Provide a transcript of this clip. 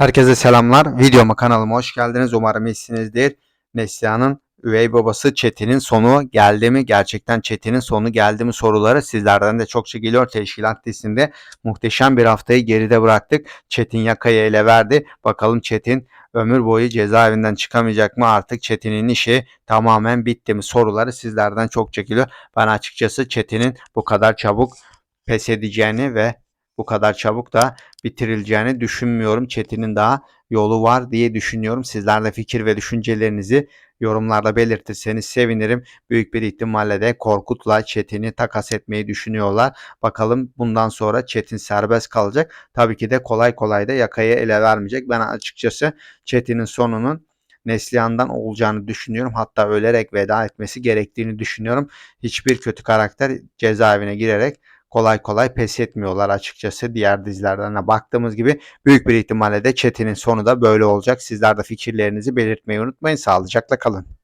Herkese selamlar. Videoma kanalıma hoş geldiniz. Umarım iyisinizdir. Neslihan'ın üvey babası Çetin'in sonu geldi mi? Gerçekten Çetin'in sonu geldi mi soruları sizlerden de çokça geliyor. Teşkilat dizisinde muhteşem bir haftayı geride bıraktık. Çetin yakayı ele verdi. Bakalım Çetin ömür boyu cezaevinden çıkamayacak mı? Artık Çetin'in işi tamamen bitti mi? Soruları sizlerden çokça geliyor. Ben açıkçası Çetin'in bu kadar çabuk pes edeceğini ve bu kadar çabuk da bitirileceğini düşünmüyorum. Çetin'in daha yolu var diye düşünüyorum. Sizler de fikir ve düşüncelerinizi yorumlarda belirtirseniz sevinirim. Büyük bir ihtimalle de Korkut'la Çetin'i takas etmeyi düşünüyorlar. Bakalım bundan sonra Çetin serbest kalacak. Tabii ki de kolay kolay da yakayı ele vermeyecek. Ben açıkçası Çetin'in sonunun Neslihan'dan olacağını düşünüyorum. Hatta ölerek veda etmesi gerektiğini düşünüyorum. Hiçbir kötü karakter cezaevine girerek kolay kolay pes etmiyorlar açıkçası. Diğer dizilerden de baktığımız gibi büyük bir ihtimalle de Çetin'in sonu da böyle olacak. Sizler de fikirlerinizi belirtmeyi unutmayın. Sağlıcakla kalın.